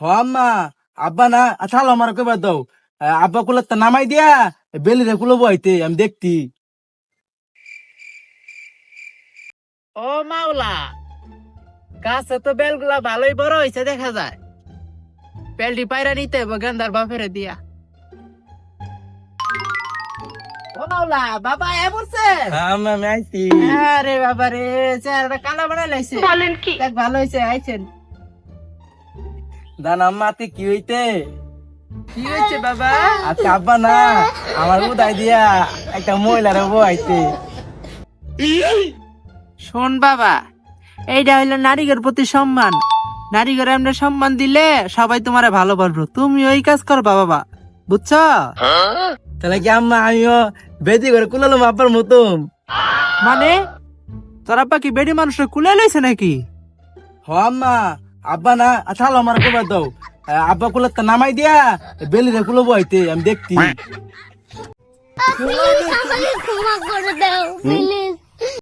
হ আম্মা। আব্বা না আচ্ছা আমার কইবার দাও। আব্বা কুলে তো নামাই দিয়া বেলি রে কুলো বইতে আমি দেখতি। ও মাওলা গাছে তো বেলগুলা ভালোই বড় হয়েছে দেখা যায়। বেলটি পায়রা নিতে হবে গেন্দার বাপেরে দিয়া। ও মাওলা বাবা এ বলছে হ্যাঁ আমি আইছি। আরে বাবা রে চেহারাটা কালা বানাই লাইছে। বলেন কি? দেখ ভালো হয়েছে আইছেন। দান আম্মা আতে কি হইতে? কি হয়েছে বাবা? আচ্ছা আব্বা না আমার উদাই দিয়া একটা মহিলারে বইতে শোন বাবা এইটা হইল নারীদের প্রতি সম্মান। নারীদের এমনি সম্মান দিলে সবাই তোমারে ভালোবাসবো। তুমি ওই কাজ করবা বাবা বুঝছ? তাহলে কি আম্মা আমিও বেদি করে কুলালাম আব্বার মতন? মানে? তোর আব্বা কি বেডি মানুষের কুলে লইছে নাকি? হ আম্মা। আব্বা না আচ্ছা আমার কবা দাও। আহ, আব্বা কুলে তো নামাই দিয়া বেলি রে কুলো বইতে আমি দেখতি। ক্ষমা করে দাও প্লিজ